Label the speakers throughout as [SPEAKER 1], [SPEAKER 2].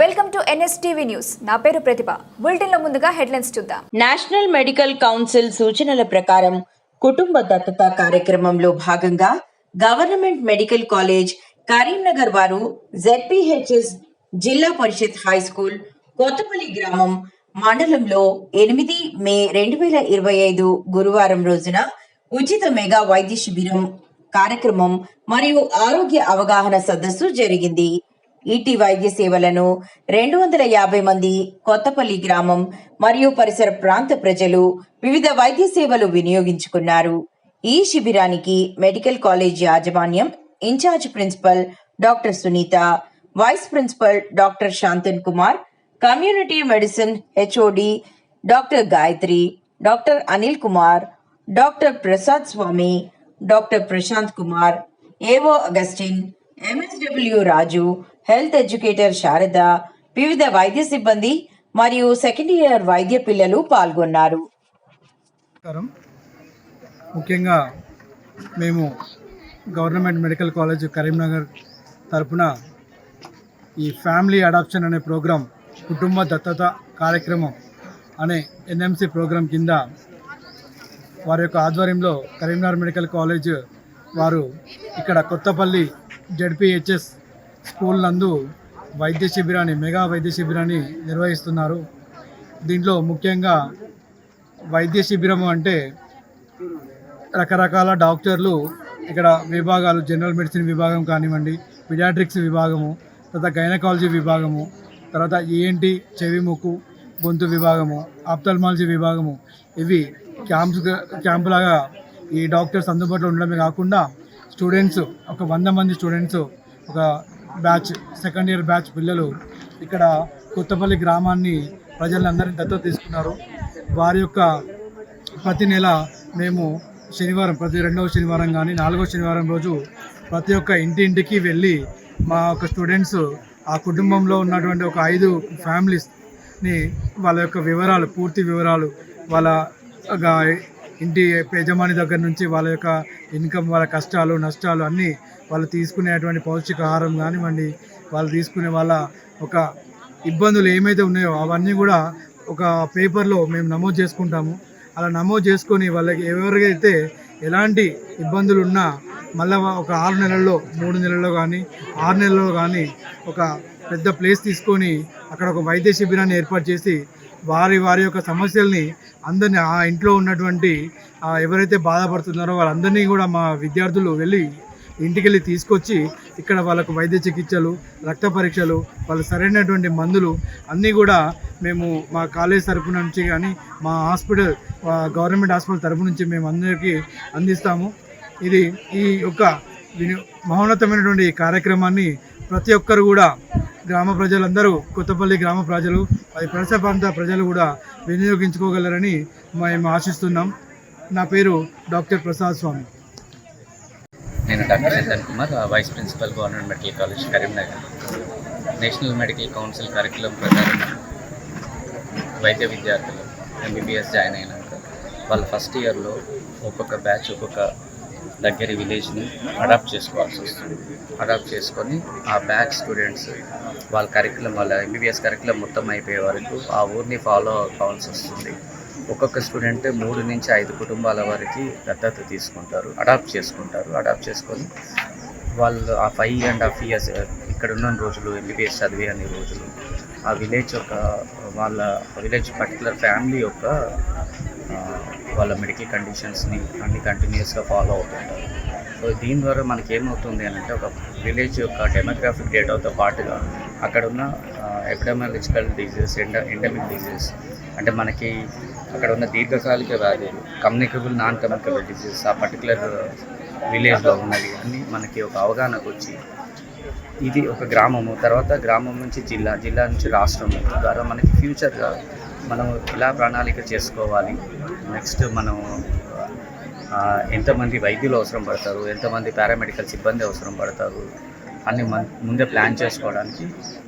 [SPEAKER 1] Welcome to NSTV news. నా పేరు ప్రతిభ. బులెటిన్లో ముందుగా హెడ్లైన్స్ చూద్దాం.
[SPEAKER 2] నేషనల్ మెడికల్ కౌన్సిల్ సూచనల ప్రకారం కుటుంబ దత్తత కార్యక్రమంలో భాగంగా గవర్నమెంట్ మెడికల్ కాలేజ్ కరీంనగర్ వారు జెడ్పీహెచ్ఎస్ జిల్లా పరిషత్ హై స్కూల్ కొత్తపల్లి గ్రామం మండలంలో ఎనిమిది మే రెండు వేల ఇరవై ఐదు గురువారం రోజున ఉచిత మెగా వైద్య శిబిరం కార్యక్రమం మరియు ఆరోగ్య అవగాహన సదస్సు జరిగింది. ఈటీ వైద్య సేవలను రెండు వందల యాభై మంది కొత్తపల్లి గ్రామం మరియు పరిసర ప్రాంత ప్రజలు వివిధ వైద్య సేవలు వినియోగించుకున్నారు. ఈ శిబిరానికి మెడికల్ కాలేజ్ యాజమాన్యం incharge principal doctor Sunitha vice principal doctor Shantan Kumar community medicine HOD doctor Gayatri doctor Anil Kumar doctor Prasad Swamy doctor Prashanth Kumar AO Augustine MSW Raju health educator Sharada వివిధ వైద్య సిబ్బంది మరియు second year వైద్య పిల్లలు పాల్గొన్నారు.
[SPEAKER 3] ముఖ్యంగా మేము government medical college Karimnagar తరపున ఈ ఫ్యామిలీ అడాప్షన్ అనే ప్రోగ్రాం కుటుంబ దత్తత కార్యక్రమం అనే ఎన్ఎంసి ప్రోగ్రాం కింద వారి యొక్క ఆధ్వర్యంలో కరీంనగర్ మెడికల్ కాలేజ్ వారు ఇక్కడ కొత్తపల్లి జడ్పిహెచ్ఎస్ స్కూల్ నందు వైద్య శిబిరాన్ని మెగా వైద్య శిబిరాన్ని నిర్వహిస్తున్నారు. దీంట్లో ముఖ్యంగా వైద్య శిబిరం అంటే రకరకాల డాక్టర్లు ఇక్కడ విభాగాలు జనరల్ మెడిసిన్ విభాగం కానివ్వండి పిడియాట్రిక్స్ విభాగము తర్వాత గైనకాలజీ విభాగము తర్వాత ఈఎన్టీ చెవి ముక్కు గొంతు విభాగము ఆప్థల్మాలజీ విభాగము. ఇవి క్యాంప్స్ క్యాంపులాగా ఈ డాక్టర్స్ అందుబాటులో ఉండడమే కాకుండా స్టూడెంట్స్ ఒక వంద మంది స్టూడెంట్స్ ఒక బ్యాచ్ సెకండ్ ఇయర్ బ్యాచ్ పిల్లలు ఇక్కడ కొత్తపల్లి గ్రామాన్ని ప్రజలందరినీ దత్తత తీసుకున్నారు. వారి యొక్క ప్రతి నెల మేము శనివారం ప్రతి రెండవ శనివారం కానీ నాలుగవ శనివారం రోజు ప్రతి ఒక్క ఇంటి ఇంటికి వెళ్ళి మా యొక్క స్టూడెంట్స్ ఆ కుటుంబంలో ఉన్నటువంటి ఒక ఐదు ఫ్యామిలీస్ని వాళ్ళ యొక్క వివరాలు పూర్తి వివరాలు వాళ్ళ ఇంటి యజమాని దగ్గర నుంచి వాళ్ళ యొక్క ఇన్కమ్ వాళ్ళ కష్టాలు నష్టాలు అన్నీ వాళ్ళు తీసుకునేటువంటి పౌష్టికాహారం కానివ్వండి వాళ్ళు తీసుకునే వాళ్ళ ఒక ఇబ్బందులు ఏమైతే ఉన్నాయో అవన్నీ కూడా ఒక పేపర్లో మేము నమోదు చేసుకుంటాము. అలా నమోదు చేసుకొని వాళ్ళకి ఎవరికైతే ఎలాంటి ఇబ్బందులు ఉన్నా మళ్ళీ ఒక ఆరు నెలల్లో మూడు నెలల్లో కానీ ఆరు నెలల్లో కానీ ఒక పెద్ద ప్లేస్ తీసుకొని అక్కడ ఒక వైద్య శిబిరాన్ని ఏర్పాటు చేసి వారి వారి యొక్క సమస్యల్ని అందరినీ ఆ ఇంట్లో ఉన్నటువంటి ఎవరైతే బాధపడుతున్నారో వాళ్ళందరినీ కూడా మా విద్యార్థులు వెళ్ళి ఇంటికెళ్ళి తీసుకొచ్చి ఇక్కడ వాళ్ళకు వైద్య చికిత్సలు రక్త పరీక్షలు వాళ్ళు సరైనటువంటి మందులు అన్నీ కూడా మేము మా కాలేజ్ తరపు నుంచి కానీ మా హాస్పిటల్ గవర్నమెంట్ హాస్పిటల్ తరపు నుంచి మేము అందరికీ అందిస్తాము. ఇది ఈ యొక్క విని మహోన్నతమైనటువంటి ఈ కార్యక్రమాన్ని ప్రతి ఒక్కరు కూడా గ్రామ ప్రజలందరూ కొత్తపల్లి గ్రామ ప్రజలు అది పరిసర ప్రాంత ప్రజలు కూడా వినియోగించుకోగలరని మేము ఆశిస్తున్నాం. నా పేరు డాక్టర్ ప్రసాద్ స్వామి.
[SPEAKER 4] నేను doctor Chandan Kumar vice principal government medical college Karimnagar. National medical council curriculum ప్రకారం వైద్య విద్యార్థులు ఎంబీబీఎస్ జాయిన్ అయినాక వాళ్ళ ఫస్ట్ ఇయర్లో ఒక్కొక్క బ్యాచ్ ఒక్కొక్క దగ్గరి విలేజ్ని అడాప్ట్ చేసుకోవాల్సి వస్తుంది. అడాప్ట్ చేసుకొని ఆ బ్యాక్ స్టూడెంట్స్ వాళ్ళ కరికులం వాళ్ళ ఎంబీబీఎస్ కరికులం మొత్తం అయిపోయే వరకు ఆ ఊరిని ఫాలో కావాల్సి వస్తుంది. ఒక్కొక్క స్టూడెంట్ మూడు నుంచి ఐదు కుటుంబాల వారికి దత్తత తీసుకుంటారు. అడాప్ట్ చేసుకుంటారు. అడాప్ట్ చేసుకొని వాళ్ళు ఆ ఫైవ్ అండ్ హాఫ్ ఇయర్స్ ఇక్కడ ఉన్న రోజులు ఎంబీబీఎస్ చదివే అన్ని రోజులు ఆ విలేజ్ యొక్క వాళ్ళ విలేజ్ పర్టికులర్ ఫ్యామిలీ యొక్క వాళ్ళ మెడికల్ కండిషన్స్ని అన్ని కంటిన్యూస్గా ఫాలో అవుతుంటారు. సో దీని ద్వారా మనకి ఏమవుతుంది అని అంటే ఒక విలేజ్ యొక్క డెమోగ్రాఫిక్ డేటాతో పాటుగా అక్కడ ఉన్న ఎపిడమాలజికల్ డిజీజెస్ ఎండ ఎండమిక్ డిజీజెస్ అంటే మనకి అక్కడ ఉన్న దీర్ఘకాలిక వ్యాధులు కమ్యూనికబుల్ నాన్ కమ్యూనికబుల్ డిజీజెస్ ఆ పర్టికులర్ విలేజ్లో ఉన్నవి అన్నీ మనకి ఒక అవగాహనకు వచ్చి ఇది ఒక గ్రామము తర్వాత గ్రామం నుంచి జిల్లా జిల్లా నుంచి రాష్ట్రము ద్వారా మనకి ఫ్యూచర్గా మనం ఎలా ప్రణాళిక చేసుకోవాలి? నెక్స్ట్ మనం ఎంతమంది వైద్యులు అవసరం పడతారు? ఎంతమంది పారామెడికల్ సిబ్బంది అవసరం పడతారు? అన్ని మన్- ముందే ప్లాన్ చేసుకోవడానికి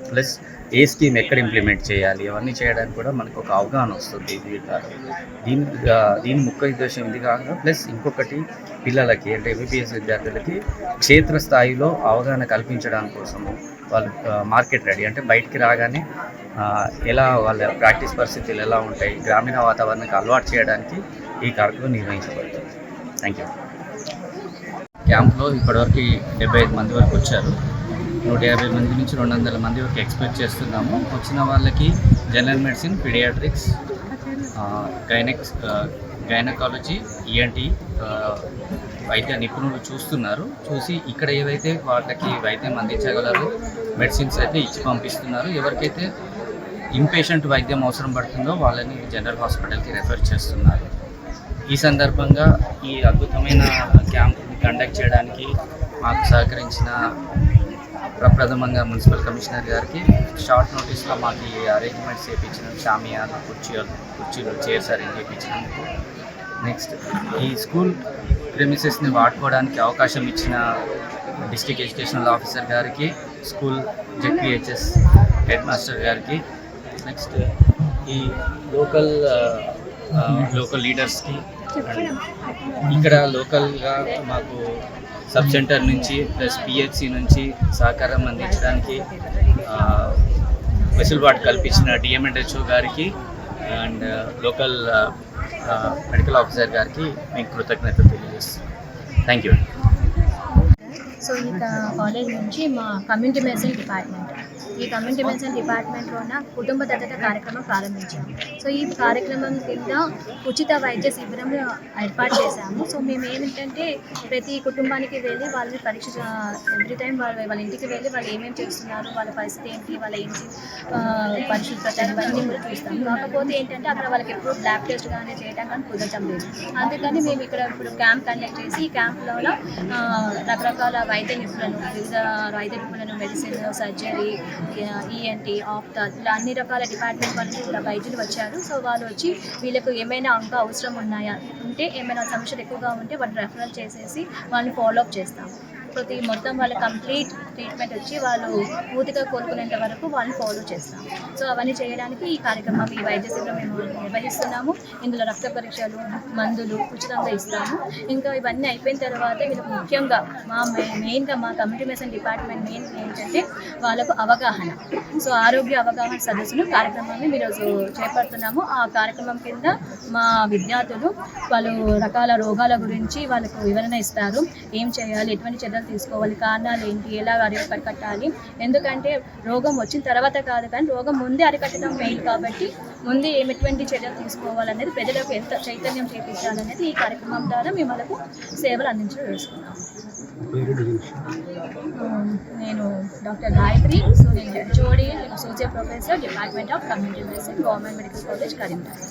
[SPEAKER 4] ప్లస్ ఏ స్కీమ్ ఎక్కడ ఇంప్లిమెంట్ చేయాలి? అవన్నీ చేయడానికి కూడా మనకు ఒక అవగాహన వస్తుంది దీని ద్వారా దీని దీని ముఖ్య ఉద్దేశం ఇది కాక ప్లస్ ఇంకొకటి పిల్లలకి అంటే ఎంబీబీఎస్ విద్యార్థులకి క్షేత్రస్థాయిలో అవగాహన కల్పించడానికి కోసము వాళ్ళు మార్కెట్ రెడీ అంటే బయటికి రాగానే ఎలా వాళ్ళ ప్రాక్టీస్ పరిస్థితులు ఎలా ఉంటాయి గ్రామీణ వాతావరణానికి అలవాటు చేయడానికి ఈ కార్యక్రమం నిర్వహించబడుతుంది. థ్యాంక్ యూ క్యాంప్లో ఇప్పటివరకు డెబ్బై ఐదు మంది వరకు వచ్చారు. నూట యాభై మంది నుంచి రెండు వందల మంది వరకు ఎక్స్పెక్ట్ చేస్తున్నాము. వచ్చిన వాళ్ళకి general medicine paediatrics gynaecs gynaecology ENT వైద్య నిపుణులు చూస్తున్నారు. చూసి ఇక్కడ ఏవైతే వాళ్ళకి వైద్యం అందించగలరో మెడిసిన్స్ అయితే ఇచ్చి పంపిస్తున్నారు. ఎవరికైతే ఇంపేషెంట్ వైద్యం అవసరం పడుతుందో వాళ్ళని జనరల్ హాస్పిటల్కి రెఫర్ చేస్తున్నారు. ఈ సందర్భంగా ఈ అద్భుతమైన క్యాంప్ని కండక్ట్ చేయడానికి మాకు సహకరించిన ప్రప్రథమంగా మున్సిపల్ కమిషనర్ గారికి షార్ట్ నోటీస్లో మాకు ఈ అరేంజ్మెంట్స్ చేయించిన షామియానా కుర్చీలు కుర్చీలు చైర్స్ అరేంజ్ చేయించినందుకు నెక్స్ట్ ఈ స్కూల్ ప్రెమిసెస్ని వాడుకోవడానికి అవకాశం ఇచ్చిన డిస్ట్రిక్ట్ ఎడ్యుకేషనల్ ఆఫీసర్ గారికి స్కూల్ జెడ్పిహెచ్ఎస్ హెడ్ మాస్టర్ గారికి నెక్స్ట్ ఈ లోకల్ లోకల్ లీడర్స్కి ఇక్కడ లోకల్గా మాకు సబ్ సెంటర్ నుంచి ప్లస్ పిహెచ్సి నుంచి సహకారం అందించడానికి వెసులుబాటు కల్పించిన డిఎంఎన్హెచ్ఓ గారికి అండ్ లోకల్ మెడికల్ ఆఫీసర్ గారికి మీకు కృతజ్ఞత థ్యాంక్ యూ
[SPEAKER 5] సో ఈ కాలేజ్ నుంచి మా కమ్యూనిటీ మెడిసిన్ డిపార్ట్మెంట్ ఈ కమ్యూనిటీ మెడిసిన్ డిపార్ట్మెంట్లోన కుటుంబ దత్తత కార్యక్రమం ప్రారంభించాము. సో ఈ కార్యక్రమం కింద ఉచిత వైద్య శిబిరం ఏర్పాటు చేశాము. సో మేము ఏమిటంటే ప్రతి కుటుంబానికి వెళ్ళి వాళ్ళని పరీక్ష ఎవ్రీ టైం వాళ్ళ వాళ్ళ ఇంటికి వెళ్ళి వాళ్ళు ఏమేమి చేస్తున్నారు వాళ్ళ పరిస్థితి ఏంటి వాళ్ళ ఇంటి పరిశుభ్రత ఇవన్నీ కూడా చూస్తాము. కాకపోతే ఏంటంటే అక్కడ వాళ్ళకి ఎప్పుడు ల్యాబ్ టెస్ట్ కానీ చేయడం కానీ కుదరటం లేదు. అందుకని మేము ఇక్కడ ఇప్పుడు క్యాంప్ కండక్ట్ చేసి ఈ క్యాంప్లో రకరకాల వైద్య నిపుణులను వివిధ వైద్య నిపుణులను మెడిసిన్ సర్జరీ ఈఎన్టీ ఆఫ్టర్ ఇలా అన్ని రకాల డిపార్ట్మెంట్ వాళ్ళు కూడా వైద్యులు వచ్చారు. సో వాళ్ళు వచ్చి వీళ్ళకు ఏమైనా అంక అవసరం ఉన్నాయా? ఉంటే ఏమైనా సమస్యలు ఎక్కువగా ఉంటే వాళ్ళు రెఫరల్ చేసేసి వాళ్ళని ఫాలో అప్ చేస్తాము. ప్రతి మొత్తం వాళ్ళ కంప్లీట్ ట్రీట్మెంట్ వచ్చి వాళ్ళు పూర్తిగా కోలుకునేంత వరకు వాళ్ళని ఫాలో చేస్తాం. సో అవన్నీ చేయడానికి ఈ కార్యక్రమం ఈ వైద్య శిబిరం మేము నిర్వహిస్తున్నాము. ఇందులో రక్త పరీక్షలు మందులు ఉచితంగా ఇస్తాము. ఇంకా ఇవన్నీ అయిపోయిన తర్వాత వీళ్ళకి ముఖ్యంగా మా మెయిన్గా మా కమ్యూనిటీ మెడిసిన్ డిపార్ట్మెంట్ మెయిన్ ఏంటంటే వాళ్ళకు అవగాహన. సో ఆరోగ్య అవగాహన సదస్సును కార్యక్రమాన్ని ఈరోజు చేపడుతున్నాము. ఆ కార్యక్రమం కింద మా విద్యార్థులు వాళ్ళు రకాల రోగాల గురించి వాళ్ళకు వివరణ ఇస్తారు. ఏం చేయాలి? ఎటువంటి చర్యలు తీసుకోవాలి? కారణాలు ఏంటి? ఎలా అరికట్టాలి. ఎందుకంటే రోగం వచ్చిన తర్వాత కాదు కానీ రోగం ముందే అరికట్టడం మెయిన్ కాబట్టి ముందే ఏమిటువంటి చర్యలు తీసుకోవాలనేది ప్రజలకు ఎంత చైతన్యం చేపించాలనేది ఈ కార్యక్రమం ద్వారా మిమ్మల్ని సేవలు అందించడం వేసుకున్నాం నేను డాక్టర్ గాయత్రి సో నేను associate professor department of community medicine government medical college Karimnagar